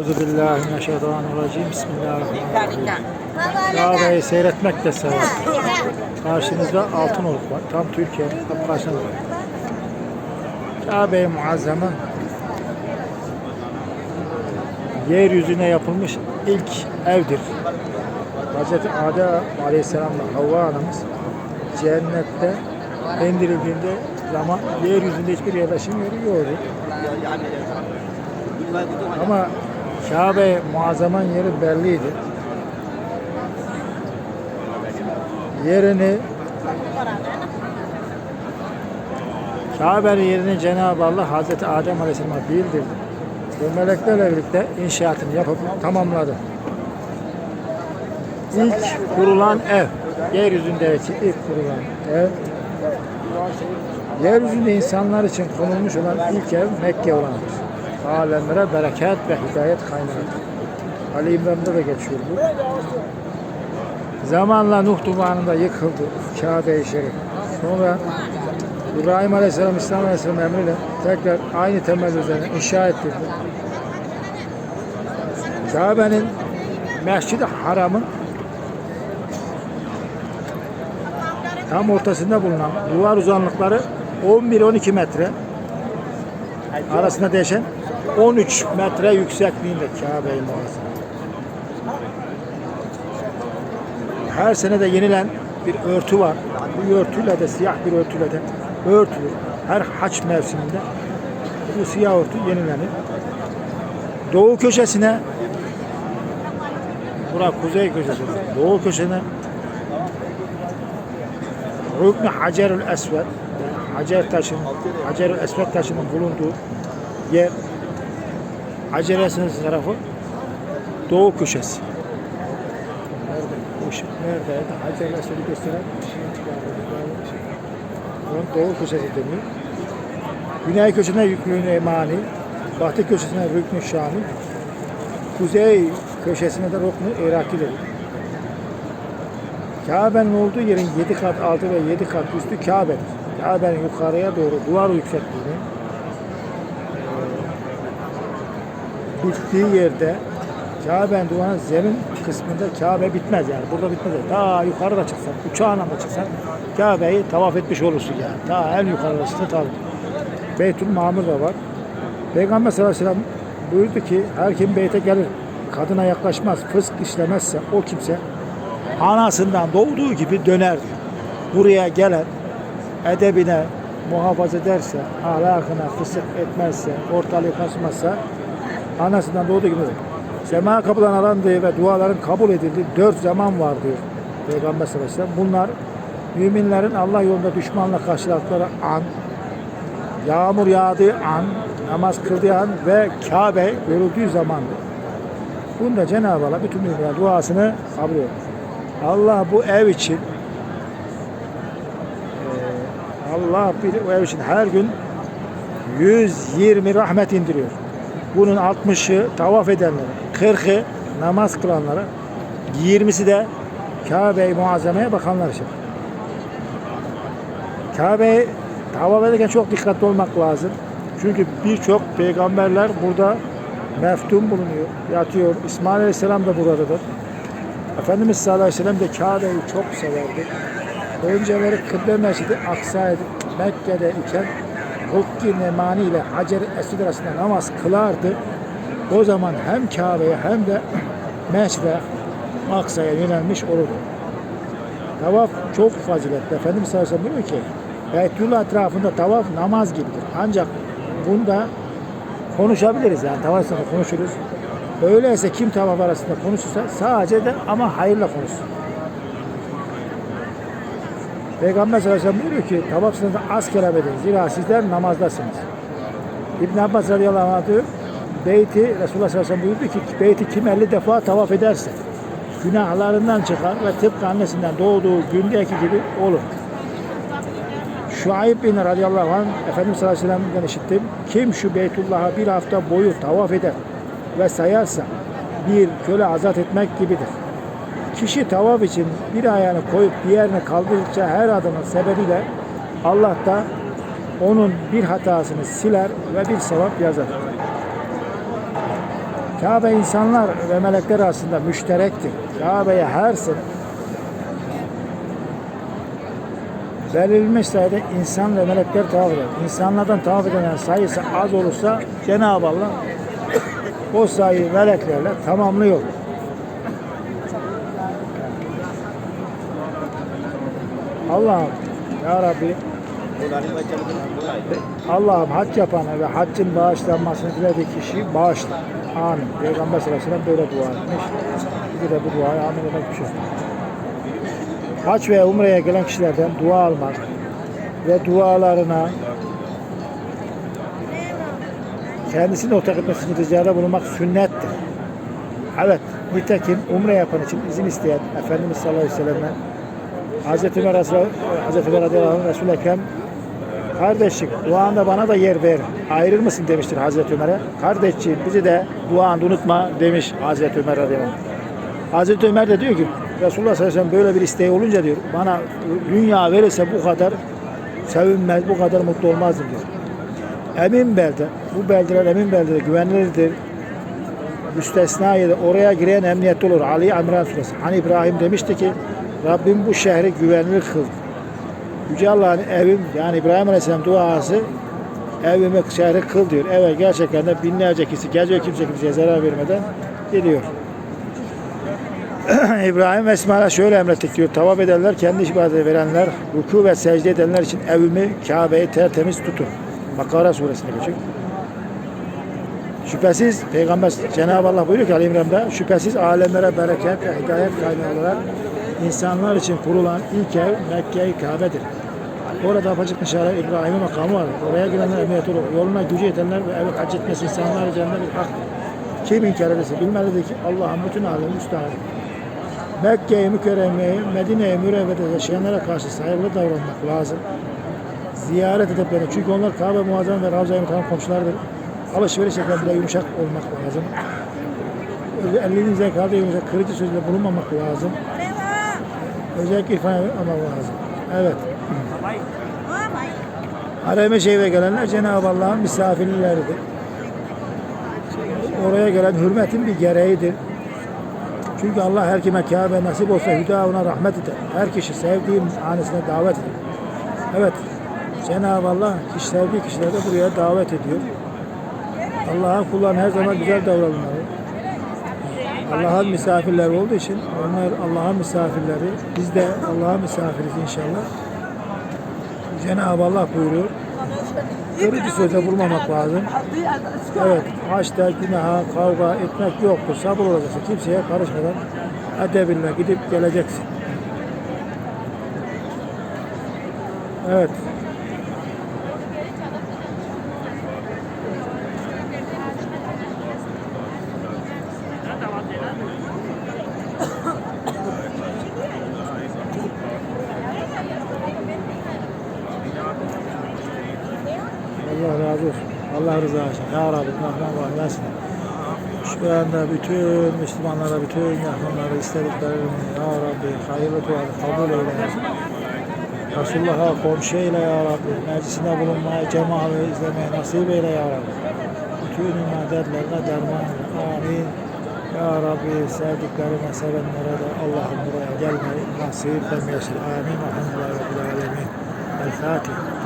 Euzubillahimineşşeytanirracim. Bismillahirrahmanirrahim. Kabe'yi seyretmek de sevap. Karşınızda altın oluk var. Tam Türkiye'nin tam karşınızda. Kabe-i Muazzam'ın yeryüzüne yapılmış ilk evdir. Hz. Adem Aleyhisselam'la Havva anamız cennette indirildiğinde zaman yeryüzünde hiçbir yerleşim yeri yoktu. Ama Kabe muazzamın yeri belliydi. Yerini Kabe'nin yerini Cenab-ı Allah Hazreti Adem Aleyhisselam'a bildirdi. Ve meleklerle birlikte inşaatını yapıp tamamladı. İlk kurulan ev, yeryüzündeki ilk kurulan ev, yeryüzünde insanlar için konulmuş olan ilk ev Mekke olanıdır. Alemlere bereket ve hidayet kaynağıdır. Ali İmran'da da geçiyor bu. Zamanla Nuh tufanında yıkıldı Kabe-i Şerif. Sonra İbrahim Aleyhisselam, İslam Aleyhisselam emriyle tekrar aynı temel üzerine inşa ettirdi. Kabe'nin Mescid-i Haram'ın tam ortasında bulunan duvar uzanlıkları 11-12 metre arasında değişen 13 metre yüksekliğinde Kabe-i Muazzam. Her sene de yenilen bir örtü var. Bu örtüyle de siyah bir örtüyle de örtülür. Her haç mevsiminde bu siyah örtü yenilenir. Doğu köşesine Bura kuzey köşesi. Doğu köşesine Rüknü Hacerül Esved Hacer taşının Hacerül Esved taşının bulunduğu yer Hacer tarafı Doğu köşesi. Nerede? Işık neredeydi? Hacer Esved'i gösteren Bunun Doğu köşesi deniyor. Güney köşesine Rüknü Emani, Batı köşesine Rüknü Şami, Kuzey köşesine de Ruknu Iraki deniyor. Kabe'nin olduğu yerin 7 kat altı ve 7 kat üstü Kabe'dir. Kabe'nin yukarıya doğru duvar yüksekliğini e, bittiği yerde Kabe'nin duvarın zemin kısmında Kabe bitmez yani. Burada bitmez. Yani. Daha yukarı da çıksan, uçağına da çıksan Kabe'yi tavaf etmiş olursun yani. Daha en yukarısında tavaf. Beytül Mamur da var. Peygamber sallallahu aleyhi ve sellem buyurdu ki her kim beyte gelir kadına yaklaşmaz, fısk işlemezse o kimse anasından doğduğu gibi döner diyor. Buraya gelen edebine muhafaza ederse, ahlakına fısık etmezse, ortalığı kasmazsa anasından doğduğu gibi. Sema kapıdan arandığı ve duaların kabul edildiği dört zaman var diyor Peygamber sallallahu. Bunlar müminlerin Allah yolunda düşmanla karşılaştıkları an, yağmur yağdığı an, namaz kıldığı an ve Kabe görüldüğü zamandır. Bunda Cenab-ı Allah bütün müminlerin duasını kabul ediyor. Allah bu ev için Allah bir ev için her gün 120 rahmet indiriyor. Bunun 60'ı tavaf edenlere, 40'ı namaz kılanlara, 20'si de Kabe-i Muazzama'ya bakanlar için. Kabe'yi tavaf ederken çok dikkatli olmak lazım. Çünkü birçok peygamberler burada meftun bulunuyor, yatıyor. İsmail Aleyhisselam da buradadır. Efendimiz sallallahu aleyhi ve sellem de Kabe'yi çok severdi. Önceleri Kıble Mescidi Aksa'ydı. Mekke'de iken Rukki Nemani ile Hacer Esud arasında namaz kılardı. O zaman hem Kabe'ye hem de Mescid-i Aksa'ya yönelmiş olurdu. Tavaf çok faziletli. Efendimiz sallallahu aleyhi diyor ki Beytullah etrafında tavaf namaz gibidir. Ancak bunda konuşabiliriz yani tavaf konuşuruz. Öyleyse kim tavaf arasında konuşursa sadece de ama hayırla konuşsun. Peygamber sallallahu aleyhi ve sellem buyuruyor ki tavaf sırasında az kelam edin. Zira sizler namazdasınız. İbn Abbas radıyallahu anh diyor, beyti Resulullah sallallahu aleyhi ve sellem buyurdu ki beyti kim 50 defa tavaf ederse günahlarından çıkar ve tıpkı annesinden doğduğu gündeki gibi olur. Şuayb bin radıyallahu anh Efendimiz sallallahu aleyhi ve sellem'den işittim. Kim şu Beytullah'a bir hafta boyu tavaf eder ve sayarsa bir köle azat etmek gibidir. Kişi tavaf için bir ayağını koyup diğerini kaldırdıkça her adımın sebebiyle Allah da onun bir hatasını siler ve bir sevap yazar. Kabe insanlar ve melekler arasında müşterektir. Kabe'ye her sene belirlenmiş sayıda insan ve melekler tavaf eder. İnsanlardan tavaf edenlerin sayısı az olursa Cenab-ı Allah o sayıyı meleklerle tamamlıyor. Allah'ım Ya Rabbi Allah'ım hac yapanı ve haccın bağışlanmasını dilediği kişiyi bağışla. Amin. Peygamber sellem böyle dua etmiş. Biz de bu duaya amin demek düşer. Hac ve umreye gelen kişilerden dua almak ve dualarına kendisini ortak etmesini ricada bulunmak sünnettir. Evet, nitekim umre yapan için izin isteyen Efendimiz sallallahu aleyhi ve sellem'den Hazreti Ömer, Hazreti Ömer radıyallahu anh Resul-i Ekrem Kardeşim duanda bana da yer ver. Ayrır mısın demiştir Hazreti Ömer'e. Kardeşciğim bizi de duanda unutma demiş Hazreti Ömer radıyallahu. Hazreti Ömer de diyor ki Resulullah sallallahu aleyhi ve sellem böyle bir isteği olunca diyor bana dünya verirse bu kadar sevinmez, bu kadar mutlu olmazdım diyor. Emin belde, bu beldeler emin beldeler güvenilirdir. Müstesna yeri oraya giren emniyetli olur. Ali İmran suresi. Hani İbrahim demişti ki Rabbim bu şehri güvenilir kıl. Yüce Allah'ın evim yani İbrahim Aleyhisselam duası evimi şehri kıl diyor. Evet gerçekten de binlerce kişi geziyor kimse kimseye zarar vermeden gidiyor. İbrahim ve İsmail'e şöyle emrettik diyor. Tavaf edenler, kendi ibadet verenler, ruku ve secde edenler için evimi, Kabe'yi tertemiz tutun. Bakara suresinde geçiyor. Şüphesiz Peygamber Cenab-ı Allah buyuruyor ki Ali İmran'da şüphesiz alemlere bereket ve hidayet kaynağı olarak insanlar için kurulan ilk ev Mekke-i Kabe'dir. Orada apacık nişanlar İbrahim'in makamı var. Oraya girenler emniyet olur. Yoluna gücü yetenler ve evi hac etmesi insanlar üzerinde bir haktır. Kim inkar ederse bilmelidir ki Allah'ın bütün alemi müstahak. Mekke'yi mükerremeyi, Medine'yi mürevvede yaşayanlara karşı saygılı davranmak lazım. Ziyaret edip beni. Çünkü onlar Kabe muazzam ve Ravza-i Muhtar'ın komşularıdır. Alışveriş yaparken yumuşak olmak lazım. Elinin zekalı yumuşak, kırıcı sözle bulunmamak lazım. Özellikle ifade etmemek lazım. Evet. Harem-i Şerif'e gelenler Cenab-ı Allah'ın misafirleridir. Oraya gelen hürmetin bir gereğidir. Çünkü Allah her kime Kabe nasip olsa hüda ona rahmet eder. Her kişi sevdiği hanesine davet eder. Evet, Cenab-ı Allah kişi sevdiği kişileri de buraya davet ediyor. Allah'ın kullarına her zaman güzel davranmalı. Allah'ın misafirleri olduğu için onlar Allah'ın misafirleri. Biz de Allah'ın misafiriz inşallah. Cenab-ı Allah buyuruyor. Kırıcı sözde bulmamak lazım. Evet, haçta günaha kavga etmek yoktur. Sabır olacaksın. Kimseye karışmadan edebinle gidip geleceksin. Evet. Allah razı olsun. Allah rızası için. Ya Rabbi Rahman var versin. Şu anda bütün Müslümanlara, bütün Müslümanlara istediklerini Ya Rabbi hayırlı duanı kabul eyle. Resulullah'a komşu eyle Ya Rabbi. Meclisinde bulunmaya, cemaati izlemeye nasip eyle Ya Rabbi. Bütün iman dertlerine derman. Amin. Ya Rabbi sevdiklerine, sevenlere de Allah'ım buraya gelmeyi nasip etmeyesin. Amin. Elhamdülillahi Rabbil Alemin. El Fatiha.